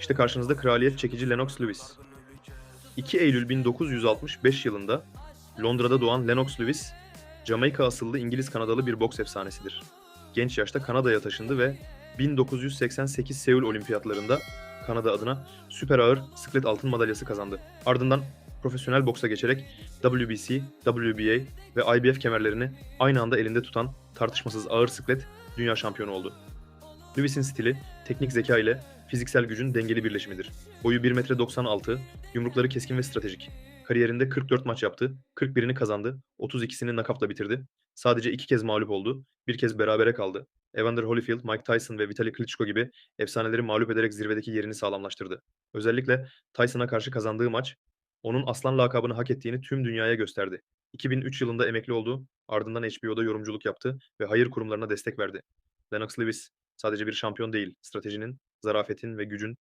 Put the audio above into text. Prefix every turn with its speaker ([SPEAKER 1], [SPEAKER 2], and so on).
[SPEAKER 1] İşte karşınızda kraliyet çekici Lennox Lewis. 2 Eylül 1965 yılında Londra'da doğan Lennox Lewis, Jamaika asıllı İngiliz-Kanadalı bir boks efsanesidir. Genç yaşta Kanada'ya taşındı ve 1988 Seul Olimpiyatlarında Kanada adına süper ağır siklet altın madalyası kazandı. Ardından profesyonel boksa geçerek WBC, WBA ve IBF kemerlerini aynı anda elinde tutan tartışmasız ağır siklet dünya şampiyonu oldu. Lewis'in stili teknik zeka ile fiziksel gücün dengeli birleşimidir. Boyu 1 metre 96, yumrukları keskin ve stratejik. Kariyerinde 44 maç yaptı, 41'ini kazandı, 32'sini nakavtla bitirdi. Sadece iki kez mağlup oldu, bir kez berabere kaldı. Evander Holyfield, Mike Tyson ve Vitali Klitschko gibi efsaneleri mağlup ederek zirvedeki yerini sağlamlaştırdı. Özellikle Tyson'a karşı kazandığı maç, onun aslan lakabını hak ettiğini tüm dünyaya gösterdi. 2003 yılında emekli oldu, ardından HBO'da yorumculuk yaptı ve hayır kurumlarına destek verdi. Lennox Lewis sadece bir şampiyon değil, stratejinin, zarafetin ve gücün